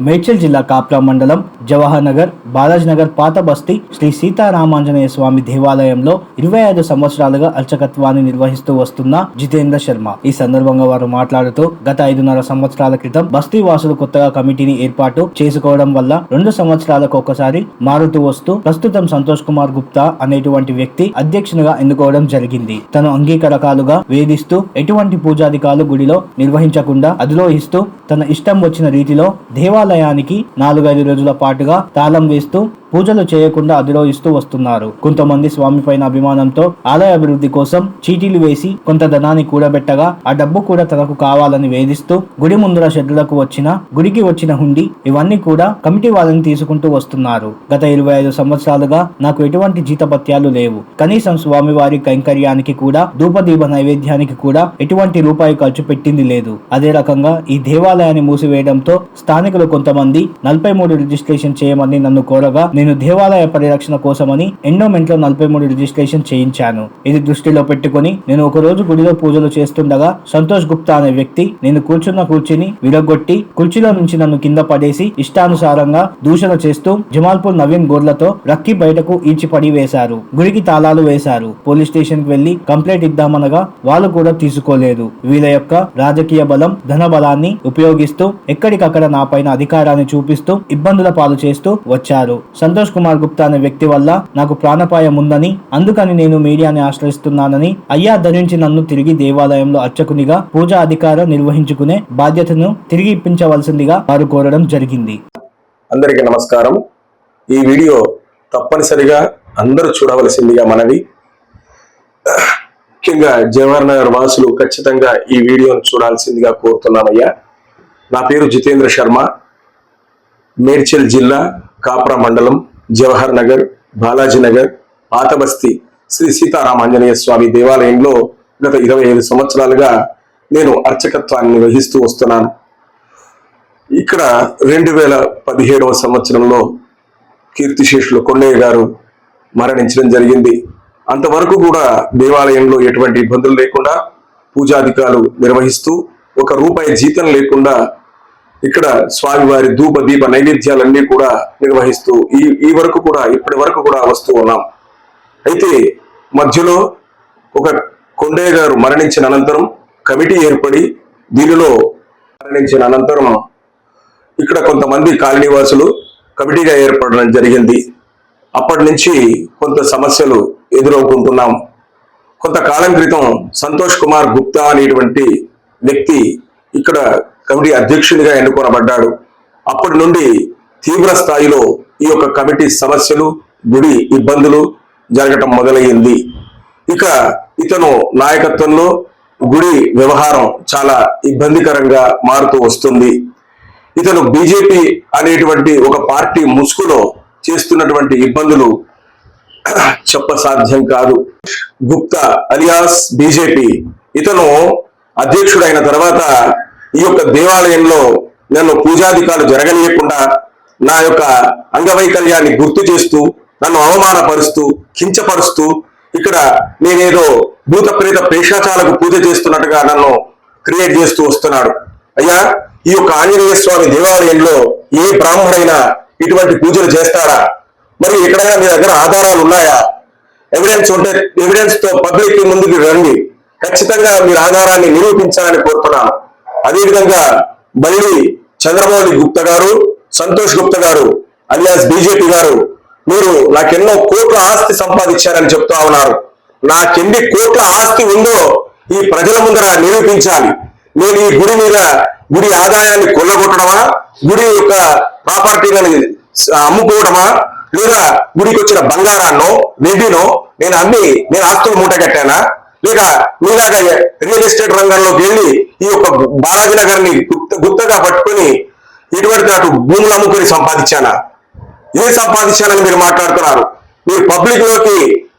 మేడ్చల్ జిల్లా కాప్రా మండలం జవహర్ నగర్ బాలాజీ నగర్ పాత బస్తీ శ్రీ సీతారామాంజనేయ స్వామి దేవాలయంలో ఇరవై ఐదు సంవత్సరాలుగా అర్చకత్వాన్ని నిర్వహిస్తూ వస్తున్న జితేంద్ర శర్మ. ఈ సందర్భంగా వారు మాట్లాడుతూ గత ఐదున్నర సంవత్సరాల క్రితం బస్తీ వాసులు కొత్తగా కమిటీని ఏర్పాటు చేసుకోవడం వల్ల రెండు సంవత్సరాలకు ఒకసారి మారుతూ వస్తూ ప్రస్తుతం సంతోష్ కుమార్ గుప్తా అనేటువంటి వ్యక్తి అధ్యక్షునిగా ఎన్నుకోవడం జరిగింది. తను అంగీకారకాలుగా వేధిస్తూ ఎటువంటి పూజాధికాలు గుడిలో నిర్వహించకుండా అధిలోహిస్తూ తన ఇష్టం వచ్చిన రీతిలో దేవాలయానికి నాలుగైదు రోజుల పాటుగా తాళం వేస్తూ పూజలు చేయకుండా అధిరోహిస్తూ వస్తున్నారు. కొంతమంది స్వామి పైన అభిమానంతో ఆలయ అభివృద్ధి కోసం చీటీలు వేసి కొంత ధనాన్ని కూడబెట్టగా ఆ డబ్బు కూడా తనకు కావాలని వేధిస్తూ గుడి ముందర షెడ్లకు వచ్చిన గుడికి వచ్చిన హుండి ఇవన్నీ కూడా కమిటీ వాళ్ళని తీసుకుంటూ వస్తున్నారు. గత ఇరవై ఐదు సంవత్సరాలుగా నాకు ఎటువంటి జీతపత్యాలు లేవు. కనీసం స్వామివారి కైంకర్యానికి కూడా ధూపదీప నైవేద్యానికి కూడా ఎటువంటి రూపాయి ఖర్చు పెట్టింది లేదు. అదే రకంగా ఈ దేవాలయాన్ని మూసివేయడంతో స్థానికులు కొంతమంది నలభై మూడు రిజిస్ట్రేషన్ చేయమని నన్ను కోరగా నేను దేవాలయ పరిరక్షణ కోసమని ఎండోమెంట్లో నలభై మూడు రిజిస్ట్రేషన్ చేయించాను. ఇది దృష్టిలో పెట్టుకుని నేను ఒక రోజు గుడిలో పూజలు చేస్తుండగా సంతోష్ గుప్తా అనే వ్యక్తి నేను కూర్చున్న కుర్చీని విరగొట్టి కుర్చీలో నుంచి నన్ను కింద పడేసి ఇష్టానుసారంగా దూషణ చేస్తూ జమాల్పూర్ నవీన్ గోర్లతో రక్కి బయటకు ఈడ్చిపడి వేశారు. గుడికి తాళాలు వేశారు. పోలీస్ స్టేషన్కి వెళ్ళి కంప్లైంట్ ఇద్దామనగా వాళ్ళు కూడా తీసుకోలేదు. వీళ్ళ యొక్క రాజకీయ బలం ధన బలాన్ని ఉపయోగిస్తూ ఎక్కడికక్కడ నా పైన అధికారాన్ని చూపిస్తూ ఇబ్బందుల పాలు చేస్తూ వచ్చారు. సంతోష్ కుమార్ గుప్తా అనే వ్యక్తి వల్ల నాకు ప్రాణపాయం ఉందని అందుకని నేను మీడియాని ఆశ్రయిస్తున్నానని అయ్యా ధరించి నన్ను తిరిగి దేవాలయంలో అర్చకునిగా పూజా అధికారం నిర్వహించుకునే బాధ్యతను తిరిగి ఇప్పించవలసిందిగా వారు కోరడం జరిగింది. అందరికీ నమస్కారం. ఈ వీడియో తప్పనిసరిగా అందరూ చూడవలసిందిగా మనవి. ముఖ్యంగా జవహర్ నగర్ వాసులు ఖచ్చితంగా ఈ వీడియోను చూడాల్సిందిగా కోరుతున్నామయ్యా నా పేరు జితేంద్ర శర్మ మేడ్చల్ జిల్లా కాప్రా మండలం జవహర్ నగర్ బాలాజీ నగర్ పాతబస్తి శ్రీ సీతారామాంజనేయ స్వామి దేవాలయంలో గత ఇరవై ఐదు సంవత్సరాలుగా నేను అర్చకత్వాన్ని వహిస్తూ వస్తున్నాను. ఇక్కడ రెండు వేల పదిహేడవ సంవత్సరంలో కీర్తిశేషులు కొండయ్య గారు మరణించడం జరిగింది. అంతవరకు కూడా దేవాలయంలో ఎటువంటి ఇబ్బందులు లేకుండా పూజాధికారులు నిర్వహిస్తూ ఒక రూపాయి జీతం లేకుండా ఇక్కడ స్వామివారి ధూప దీప నైవేద్యాలన్నీ కూడా నిర్వహిస్తూ ఈ ఈ వరకు కూడా ఇప్పటి వరకు కూడా వస్తూ ఉన్నాం. అయితే మధ్యలో ఒక కొండయ్య గారు మరణించిన అనంతరం కమిటీ ఏర్పడి దీనిలో మరణించిన అనంతరం ఇక్కడ కొంతమంది కాలనీవాసులు కమిటీగా ఏర్పడడం జరిగింది. అప్పటి నుంచి కొంత సమస్యలు ఎదురవుకుంటున్నాం. కొంతకాలం క్రితం సంతోష్ కుమార్ గుప్తా అనేటువంటి వ్యక్తి ఇక్కడ కమిటీ అధ్యక్షునిగా ఎన్నుకోనబడ్డాడు. అప్పటి నుండి తీవ్ర స్థాయిలో ఈ యొక్క కమిటీ సమస్యలు గుడి ఇబ్బందులు జరగటం మొదలయ్యింది. ఇక ఇతను నాయకత్వంలో గుడి వ్యవహారం చాలా ఇబ్బందికరంగా మారుతూ వస్తుంది. ఇతను బీజేపీ అనేటువంటి ఒక పార్టీ ముసుగులో చేస్తున్నటువంటి ఇబ్బందులు చెప్పసాధ్యం కాదు. Gupta alias BJP. ఇతను అధ్యక్షుడైన తర్వాత ఈ యొక్క దేవాలయంలో నన్ను పూజాధికారులు జరగనీయకుండా నా యొక్క అంగవైకల్యాన్ని గుర్తు చేస్తూ నన్ను అవమానపరుస్తూ కించపరుస్తూ ఇక్కడ నేనేదో భూత ప్రేత పేషాచాలకు పూజ చేస్తున్నట్టుగా నన్ను క్రియేట్ చేస్తూ వస్తున్నాడు. అయ్యా ఈ యొక్క ఆంజనేయ స్వామి దేవాలయంలో ఏ బ్రాహ్మణైనా ఇటువంటి పూజలు చేస్తారా? మరి ఎక్కడైనా మీ దగ్గర ఆధారాలు ఉన్నాయా? ఎవిడెన్స్ ఉంటే ఎవిడెన్స్తో పబ్లిక్ ముందుకు రండి. ఖచ్చితంగా మీరు ఆధారాన్ని నిరూపించాలని కోరుతున్నాను. అదేవిధంగా మళ్ళీ చంద్రమౌళి గుప్తా గారు సంతోష్ గుప్తా గారు అలియాస్ బీజేపీ గారు మీరు నాకెన్నో కోట్ల ఆస్తి సంపాదించారని చెప్తా ఉన్నారు. నాకెన్ని కోట్ల ఆస్తి ఉందో ఈ ప్రజల ముందర నిరూపించాలి. నేను ఈ గుడి మీద గుడి ఆదాయాన్ని కొల్లగొట్టడమా గుడి యొక్క ప్రాపర్టీలను అమ్ముకోవడమా? లేదా గుడికి వచ్చిన బంగారాన్నో వెండినో నేను అమ్మి నేను ఆస్తులు మూట కట్టానా లేక మీలాగా రియల్ ఎస్టేట్ రంగంలోకి వెళ్ళి ఈ యొక్క బాలాజీ నగర్ని గుప్త గుప్తగా పట్టుకొని ఇటువంటి నాటు భూములు అమ్ముకొని సంపాదించానా? ఏ సంపాదించానని మీరు మాట్లాడుతున్నారు? మీరు పబ్లిక్లోకి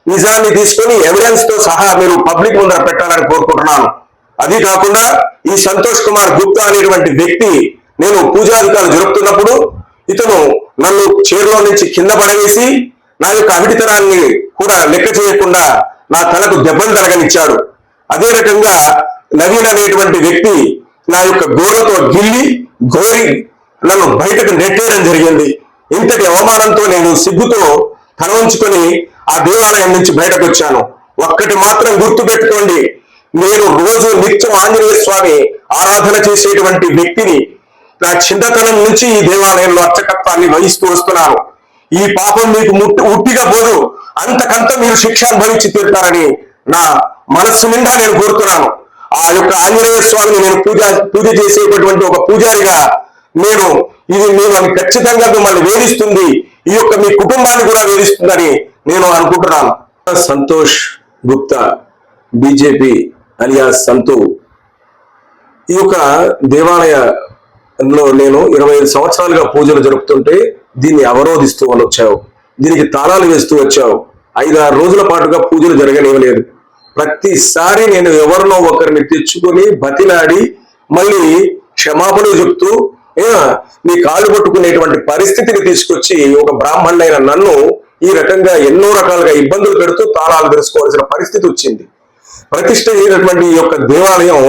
నిజాన్ని తీసుకొని ఎవిడెన్స్తో సహా మీరు పబ్లిక్ ముందర పెట్టాలని కోరుకుంటున్నాను. అది కాకుండా ఈ సంతోష్ కుమార్ గుప్తా అనేటువంటి వ్యక్తి నేను పూజాధికారులు జరుపుతున్నప్పుడు ఇతను నన్ను చీరలో నుంచి కింద పడవేసి నా యొక్క అవిటితనాన్ని కూడా లెక్క చేయకుండా నా తలకు దెబ్బలు తరగనిచ్చాడు అదే రకంగా నవీన్ అనేటువంటి వ్యక్తి నా యొక్క గోరతో గిల్లి గోరి నన్ను బయటకు నెట్టేయడం జరిగింది. ఇంతటి అవమానంతో నేను సిగ్గుతో తల ఉంచుకొని ఆ దేవాలయం నుంచి బయటకు వచ్చాను ఒక్కటి మాత్రం గుర్తు పెట్టుకోండి నేను రోజు నిత్యం ఆంజనేయ స్వామి ఆరాధన చేసేటువంటి వ్యక్తిని నా చిన్నతనం నుంచి ఈ దేవాలయంలో అర్చకత్వాన్ని వహిస్తూ వస్తున్నాను. ఈ పాపం మీకు ముట్టి ఉట్టిగా పోదు. అంతకంత మీరు శిక్ష అనుభవించి తీరుతారని నా మనస్సు నిండా నేను కోరుతున్నాను. ఆ యొక్క ఆంజనేయ స్వామిని నేను పూజ పూజ చేసేటటువంటి ఒక పూజారిగా నేను ఇది మిమ్మల్ని ఖచ్చితంగా మిమ్మల్ని వేధిస్తుంది. ఈ యొక్క మీ కుటుంబాన్ని కూడా వేధిస్తుందని నేను అనుకుంటున్నాను. Santosh Gupta BJP alias Santu. ఈ యొక్క దేవాలయంలో నేను ఇరవై ఐదు సంవత్సరాలుగా పూజలు జరుపుతుంటే దీన్ని అవరోధిస్తూ అని వచ్చావు. దీనికి తాళాలు వేస్తూ వచ్చావు. ఐదారు రోజుల పాటుగా పూజలు జరగనివ్వలేదు ప్రతిసారి నేను ఎవరినో ఒకరిని తెచ్చుకొని బతిలాడి మళ్ళీ క్షమాపణ చెప్తూ నీ కాళ్ళు పట్టుకునేటువంటి పరిస్థితిని తీసుకొచ్చి ఒక బ్రాహ్మణుడైన నన్ను ఈ రకంగా ఎన్నో రకాలుగా ఇబ్బందులు పెడుతూ తాళాలు తెలుసుకోవాల్సిన పరిస్థితి వచ్చింది. ప్రతిష్ట అయినటువంటి ఈ యొక్క దేవాలయం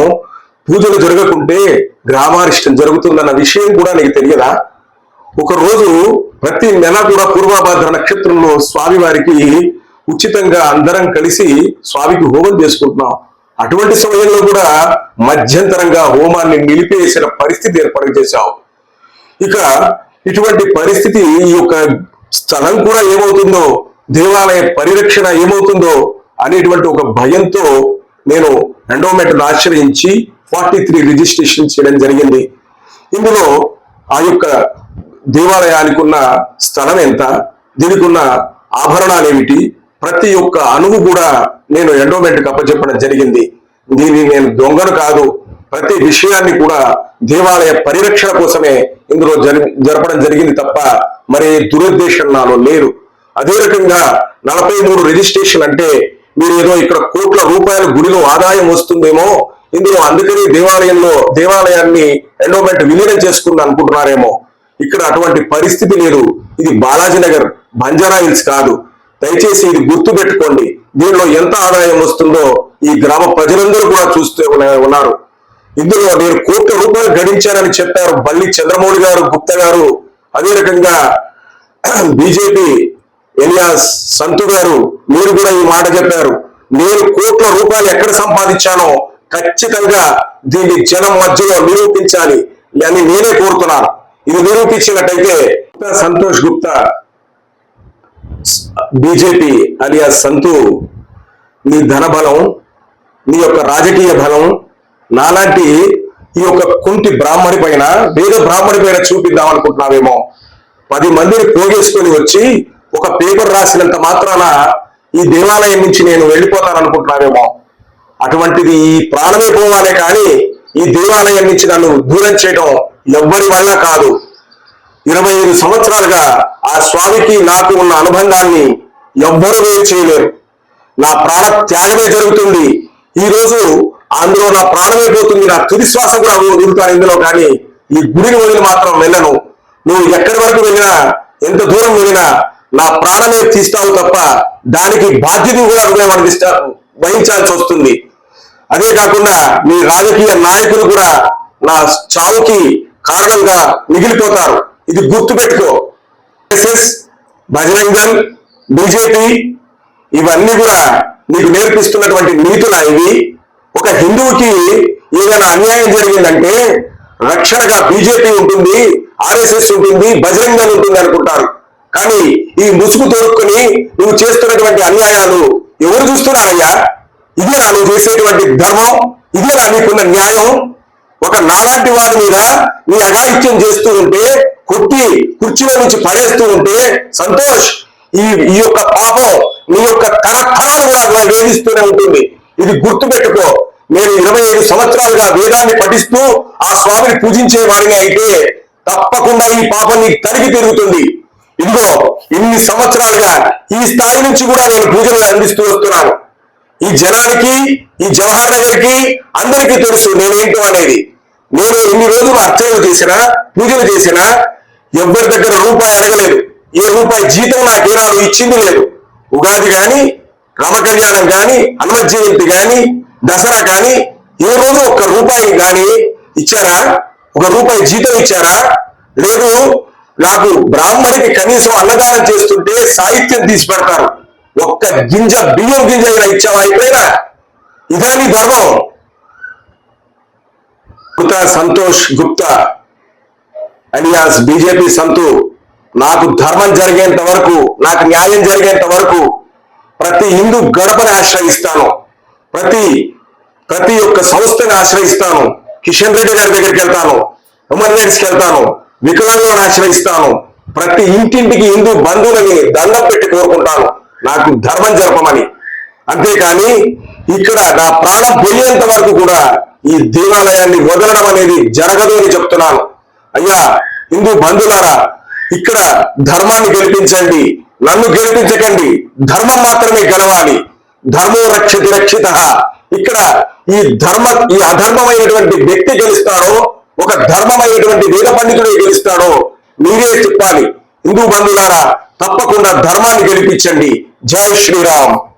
పూజలు జరగకుంటే గ్రామారిష్టం జరుగుతుందన్న విషయం కూడా నీకు తెలియదా? ఒక రోజు ప్రతి నెల కూడా పూర్వభద్ర నక్షత్రంలో స్వామి వారికి ఉచితంగా అందరం కలిసి స్వామికి హోమం చేసుకుంటున్నాం. అటువంటి సమయంలో కూడా మధ్యంతరంగా హోమాన్ని నిలిపేసిన పరిస్థితి ఏర్పాటు చేశాం. ఇక ఇటువంటి పరిస్థితి ఈ యొక్క స్థలం కూడా ఏమవుతుందో దేవాలయ పరిరక్షణ ఏమవుతుందో అనేటువంటి ఒక భయంతో నేను ఎండోమెంట్ను ఆశ్రయించి ఫార్టీ త్రీ రిజిస్ట్రేషన్ చేయడం జరిగింది. ఇందులో ఆ యొక్క దేవాలయానికి ఉన్న స్థలం ఎంత? దీనికి ఉన్న ఆభరణాలు ఏమిటి ప్రతి ఒక్క అణువు కూడా నేను ఎండోమెంట్కి అప్పచెప్పడం జరిగింది. దీన్ని నేను దొంగను కాదు ప్రతి విషయాన్ని కూడా దేవాలయ పరిరక్షణ కోసమే ఇందులో జరి జరపడం జరిగింది తప్ప మరి దురుద్దేశం నాలో లేదు. అదే రకంగా నలభై మూడు రిజిస్ట్రేషన్ అంటే మీరు ఏదో ఇక్కడ కోట్ల రూపాయల గుడిలో ఆదాయం వస్తుందేమో ఇందులో అందుకని దేవాలయంలో దేవాలయాన్ని ఎండోమెంట్ విలీనం చేసుకుంది అనుకుంటున్నారేమో. ఇక్కడ అటువంటి పరిస్థితి లేదు. ఇది బాలాజీ నగర్ బంజారా హిల్స్ కాదు. దయచేసి ఇది గుర్తు పెట్టుకోండి దీనిలో ఎంత ఆదాయం వస్తుందో ఈ గ్రామ ప్రజలందరూ కూడా చూస్తూ ఉన్నారు. ఇందులో నేను కోట్ల రూపాయలు గడించానని చెప్పారు బల్లి చంద్రమౌళి గారు గుప్తా గారు. అదే రకంగా బీజేపీ ఎలియాస్ సంతు గారు మీరు కూడా ఈ మాట చెప్పారు. నేను కోట్ల రూపాయలు ఎక్కడ సంపాదించానో ఖచ్చితంగా దీన్ని జనం మధ్యలో నిరూపించాలి అని నేనే కోరుతున్నాను. ఇది నిరూపించినట్టయితే సంతోష్ గుప్తా బీజేపీ అలియా సంతు నీ ధన బలం నీ యొక్క రాజకీయ బలం నాలాంటి ఈ యొక్క కుంటి బ్రాహ్మణి పైన వేరే బ్రాహ్మణి పైన చూపిద్దాం అనుకుంటున్నావేమో. పది మందిని పోగేసుకొని వచ్చి ఒక పేపర్ రాసినంత మాత్రాన ఈ దేవాలయం నుంచి నేను వెళ్ళిపోతాను అనుకుంటున్నావేమో అటువంటిది ఈ ప్రాణమే పోవాలే కానీ ఈ దేవాలయం నుంచి నన్ను దూరం చేయడం ఎవ్వరి వల్ల కాదు. ఇరవై ఐదు సంవత్సరాలుగా ఆ స్వామికి నాకు ఉన్న అనుబంధాన్ని ఎవ్వరూ వేరు చేయలేరు. నా ప్రాణ త్యాగమే జరుగుతుంది. ఈ రోజు అందులో నా ప్రాణమే పోతుంది. నా తుది శ్వాస కూడా వదులుతాను ఇందులో కానీ ఈ గుడిని వదిలి మాత్రం వెళ్ళను. నువ్వు ఎక్కడి వరకు వెళ్ళినా ఎంత దూరం వెళ్ళినా నా ప్రాణమే తీస్తావు తప్ప దానికి బాధ్యత కూడా నువ్వే వహిస్తా వహించాల్సి వస్తుంది. అదే కాకుండా మీ రాజకీయ నాయకులు కూడా నా చావుకి కారణంగా మిగిలిపోతారు. ఇది గుర్తుపెట్టుకో. ఎస్ఎస్ బజరంగ్ దళ్ బీజేపీ ఇవన్నీ కూడా నీకు నేర్పిస్తున్నటువంటి నీతులా ఇవి. ఒక హిందువుకి ఏదైనా అన్యాయం జరిగిందంటే రక్షణగా బీజేపీ ఉంటుంది ఆర్ఎస్ఎస్ ఉంటుంది బజరంగ్ దళ్ ఉంటుంది అనుకుంటారు. కానీ ఈ ముసుగు తోడుకొని నువ్వు చేస్తున్నటువంటి అన్యాయాలు ఎవరు చూస్తున్నారయ్యా? ఇదేనా నువ్వు చేసేటువంటి ధర్మం ఇదేనా నీకున్న న్యాయం. ఒక నాలాంటి వాడి మీద నీ అఘాయిత్యం చేస్తూ ఉంటే కొట్టి కుర్చీలో నుంచి పడేస్తూ ఉంటే సంతోష్ ఈ ఈ యొక్క పాపం నీ యొక్క తరతరాలు కూడా వేధిస్తూనే ఉంటుంది. ఇది గుర్తు పెట్టుకో నేను ఇరవై ఐదు సంవత్సరాలుగా వేదాన్ని పఠిస్తూ ఆ స్వామిని పూజించే వాడిని అయితే తప్పకుండా ఈ పాపం నీకు తరిగి తిరుగుతుంది ఇదిగో ఇన్ని సంవత్సరాలుగా ఈ స్థాయి నుంచి కూడా నేను పూజలు అందిస్తూ వస్తున్నాను. ఈ జనానికి ఈ జవహర్ నగర్కి అందరికీ తెలుసు నేనేంటో అనేది. నేను ఎన్ని రోజులు అర్చనలు చేసినా పూజలు చేసినా ఎవరి దగ్గర రూపాయి అడగలేదు. ఏ రూపాయి జీతం నాకు ఏనాడు ఇచ్చింది లేదు. ఉగాది గాని రామ కళ్యాణం గాని హనుమత్ జయంతి గాని దసరా కానీ ఏ రోజు ఒక్క రూపాయి గాని ఇచ్చారా? ఒక రూపాయి జీతం ఇచ్చారా? లేదు నాకు బ్రాహ్మణికి కనీసం అన్నదానం చేస్తుంటే సాహిత్యం తీసి పెడతారు. ఒక్క గింజ బియ్యం గింజ అయినా ఇచ్చావా అయిపోయినా ఇదా నీ ధర్మం గుప్తా సంతోష్ గుప్తా అలియాస్ బీజేపీ సంతు నాకు ధర్మం జరిగేంత వరకు నాకు న్యాయం జరిగేంత వరకు ప్రతి హిందూ గడపని ఆశ్రయిస్తాను. ప్రతి ప్రతి ఒక్క సంస్థని ఆశ్రయిస్తాను. కిషన్ రెడ్డి గారి దగ్గరికి వెళ్తాను. ఎమ్మెల్యేస్కి వెళ్తాను. వికలాంగులను ఆశ్రయిస్తాను. ప్రతి ఇంటింటికి హిందూ బంధువులని దండం పెట్టి కోరుకుంటాను. నాకు ధర్మం జరపమని. అంతేకాని ఇక్కడ నా ప్రాణం పోయేంత వరకు కూడా ఈ దేవాలయాన్ని వదలడం అనేది జరగదు అని చెప్తున్నాను. అయ్యా హిందూ బంధులారా ఇక్కడ ధర్మాన్ని గెలిపించండి. నన్ను గెలిపించకండి. ధర్మం మాత్రమే గెలవాలి. ధర్మో రక్షతి రక్షిత. ఇక్కడ ఈ ధర్మ ఈ అధర్మమైనటువంటి వ్యక్తి గెలుస్తాడో ఒక ధర్మమైనటువంటి వేద పండితుడే గెలుస్తాడో మీరే చెప్పాలి. హిందూ బంధువులారా తప్పకుండా ధర్మాన్ని గెలిపించండి. Jai Shri Ram.